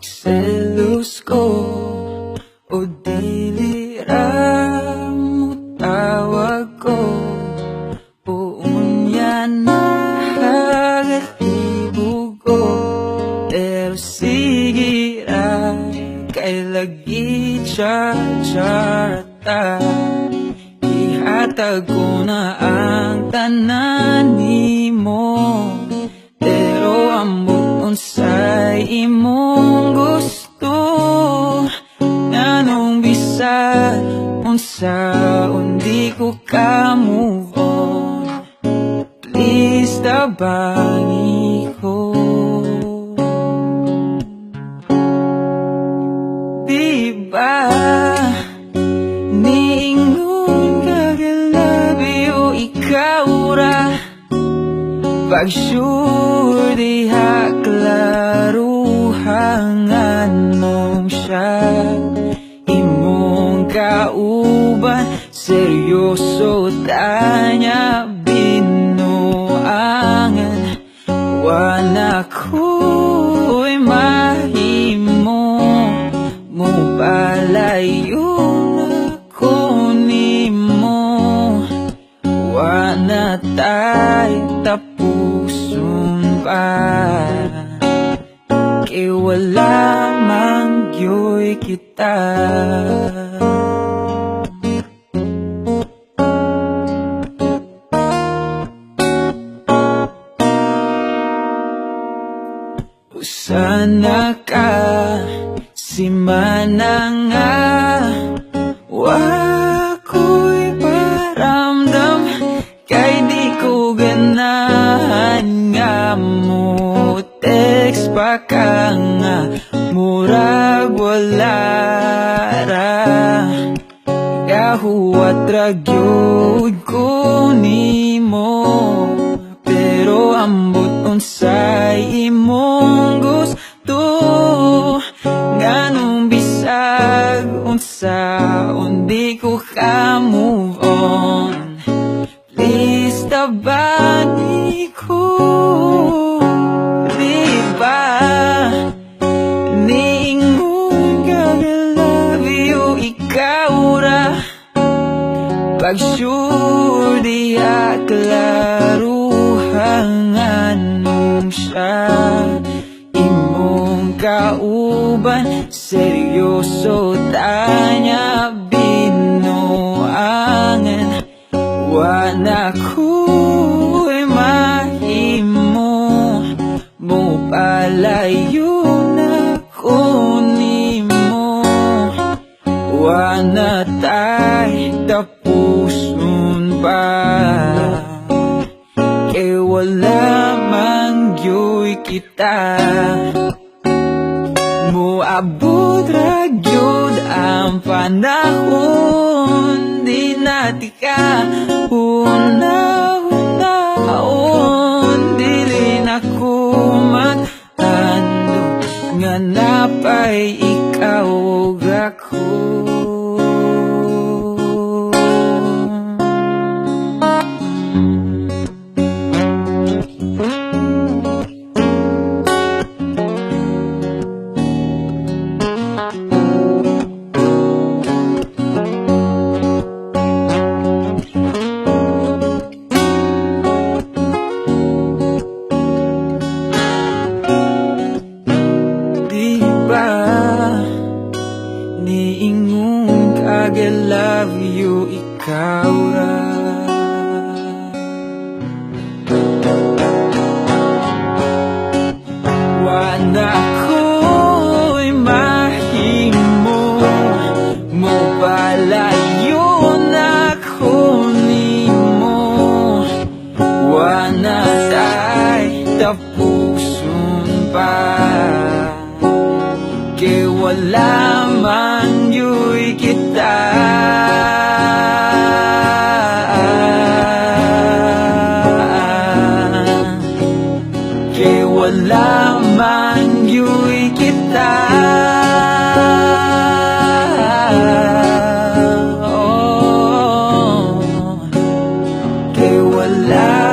selos ko O dilira mo tawag ko. Buong yan nakakatibo ko. Pero sige ra Kay lagi tsatsarata Ihatag ko na ang tanan mo Pero ang buong sa imong unsa undi ko ka move on. Please tabangi ko. Diba? Niingon kag I love you ikaw ra. Pag sure diha klaruhang tanya binuangan Wana ko'y mahimo. Mo palayo na ko nimo Wana tay tapuson pa. Kay wala man gyoy kita Sana ka si mananga Wako'y paramdam Kay di ko ganahan. Nga mo Text pa ka nga Murag wala ra. Gahuwat ragyod ko nimo Pero ambot unsay imong gusto Nganong bisag unsa undi ko ka move on. Please tabani ko Diba Niingon kag I love you ikaw ra. Pag sure diha klaruhang anong siya Imong kauban seryoso tanya binuangan. Wana ko'y mahimo mo palayo na ko nimo. Wana tay tapuson pa Kay wala kita. Muabot ra ang panahon. Di nati ka Una-unaon Dili na ko magtando Nga napay ikaw ako Niingon kag I love you ikaw ra wala man yuwi kita. Oh, Kay wala